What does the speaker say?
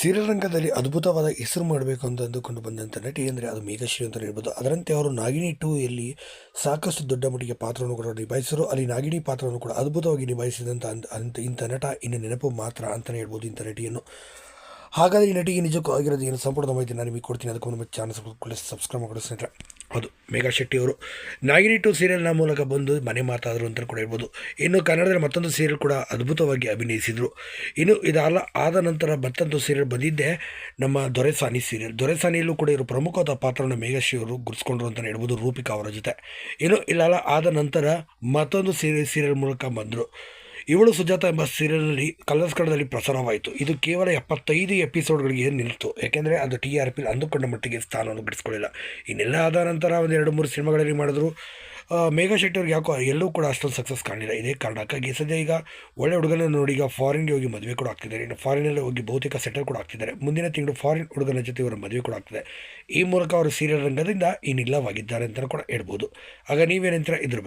Serial ಅದ್ಭುತವಾದ ಹೆಸರು ಮಾಡಬೇಕು ಅಂತ ಅಂದುಕೊಂಡು ಬಂದಂಥ ನಟಿ ಅಂದರೆ ಅದು ಮೇಘಶ್ರೀ ಅಂತ ಹೇಳ್ಬೋದು. ಅದರಂತೆ ಅವರು ನಾಗಿನಿ ಟೂ ಎಲ್ಲಿ ಸಾಕಷ್ಟು ದೊಡ್ಡ ಮಟ್ಟಿಗೆ ಪಾತ್ರವನ್ನು ಕೂಡ ನಿಭಾಯಿಸಿದರು. ಅಲ್ಲಿ ನಾಗಿನಿ ಪಾತ್ರವನ್ನು ಕೂಡ ಅದ್ಭುತವಾಗಿ ನಿಭಾಯಿಸಿದಂಥ ಅಂತ ಇಂಥ ನಟ ಇನ್ನು ನೆನಪು ಮಾತ್ರ ಅಂತಲೇ ಹೇಳ್ಬೋದು ಇಂಥ ನಟಿಯನ್ನು. ಹಾಗಾದರೆ ಈ ನಟಿಗೆ ನಿಜಕ್ಕೂ ಆಗಿರೋದು ಏನು? ಸಂಪೂರ್ಣ ಮಾಹಿತಿ ನಾನು ನಿಮಗೆ ಕೊಡ್ತೀನಿ. ಅದಕ್ಕೊಂದು ನಮ್ಮ ಚಾನಲ್ ಸಬ್ಸ್ಕ್ರೈಬ್ ಮಾಡಿ ಹೌದು ಮೇಘಾ ಶೆಟ್ಟಿ ಅವರು ನಾಗಿನಿ ಟು ಸೀರಿಯಲ್ನ ಮೂಲಕ ಬಂದು ಮನೆ ಮಾತಾದರು ಅಂತ ಕೂಡ ಹೇಳ್ಬೋದು. ಇನ್ನು ಕನ್ನಡದಲ್ಲಿ ಮತ್ತೊಂದು ಸೀರಿಯಲ್ ಕೂಡ ಅದ್ಭುತವಾಗಿ ಅಭಿನಯಿಸಿದರು. ಇನ್ನು ಇದಲ್ಲ ಆದ ನಂತರ ಮತ್ತೊಂದು ಸೀರಿಯಲ್ ಬಂದಿದ್ದೆ ನಮ್ಮ ದೊರೆಸಾನಿ ಸೀರಿಯಲ್. ದೊರೆಸಾನಿಯಲ್ಲೂ ಕೂಡ ಇವರು ಪ್ರಮುಖವಾದ ಪಾತ್ರವನ್ನು ಮೇಘಶ್ರೀ ಅವರು ಗುರುಸ್ಕೊಂಡ್ರು ಅಂತಲೇ ಹೇಳ್ಬೋದು ರೂಪಿಕಾ ಅವರ ಜೊತೆ. ಇನ್ನು ಇಲ್ಲೆಲ್ಲ ಆದ ನಂತರ ಮತ್ತೊಂದು ಸೀರಿಯಲ್ ಸೀರಿಯಲ್ ಮೂಲಕ ಬಂದರು. ಇವಳು ಸುಜಾತ ಎಂಬ ಸೀರಿಯಲ್ನಲ್ಲಿ ಕಲರ್ಸ್ ಕನ್ನಡದಲ್ಲಿ ಪ್ರಸಾರವಾಯಿತು. ಇದು ಕೇವಲ ಎಪ್ಪತ್ತೈದು ಎಪಿಸೋಡ್ಗಳಿಗೆ ನಿಲ್ತು. ಏಕೆಂದರೆ ಅದು ಟಿ ಆರ್ ಪಿಲ್ ಅಂದುಕೊಂಡ ಮಟ್ಟಿಗೆ ಸ್ಥಾನವನ್ನು ಗಿಡಿಸ್ಕೊಳ್ಳಿಲ್ಲ ಇನ್ನೆಲ್ಲ ಆದ ನಂತರ ಒಂದು ಎರಡು ಮೂರು ಸಿನಿಮಾಗಳಲ್ಲಿ ಮಾಡಿದ್ರು. ಮೇಘಾ ಶೆಟ್ಟಿ ಅವ್ರಿಗೆ ಯಾಕೋ ಎಲ್ಲೂ ಕೂಡ ಅಷ್ಟೊಂದು ಸಕ್ಸಸ್ ಕಾಣಲಿಲ್ಲ. ಇದೇ ಕಾರಣಕ್ಕಾಗಿ ಸದ್ಯ ಈಗ ಒಳ್ಳೆ ಹುಡುಗನ ನೋಡಿ ಈಗ ಫಾರಿನ್ಗೆ ಹೋಗಿ ಮದುವೆ ಕೂಡ ಆಗ್ತಿದ್ದಾರೆ. ಇನ್ನು ಫಾರಿನಲ್ಲಿ ಹೋಗಿ ಬಹುತೇಕ ಸೆಟಲ್ ಕೂಡ ಆಗ್ತಿದ್ದಾರೆ. ಮುಂದಿನ ತಿಂಗಳು ಫಾರಿನ್ ಹುಡುಗನ ಜೊತೆ ಇವರ ಮದುವೆ ಕೂಡ ಆಗ್ತಿದೆ. ಈ ಮೂಲಕ ಅವರು ಸೀರಿಯಲ್ ರಂಗದಿಂದ ಇನ್ನಿಲ್ಲವಾಗಿದ್ದಾರೆ ಅಂತಲೂ ಕೂಡ ಹೇಳ್ಬೋದು. ಆಗ ನೀವೇನಂತೀರ ಇದ್ರ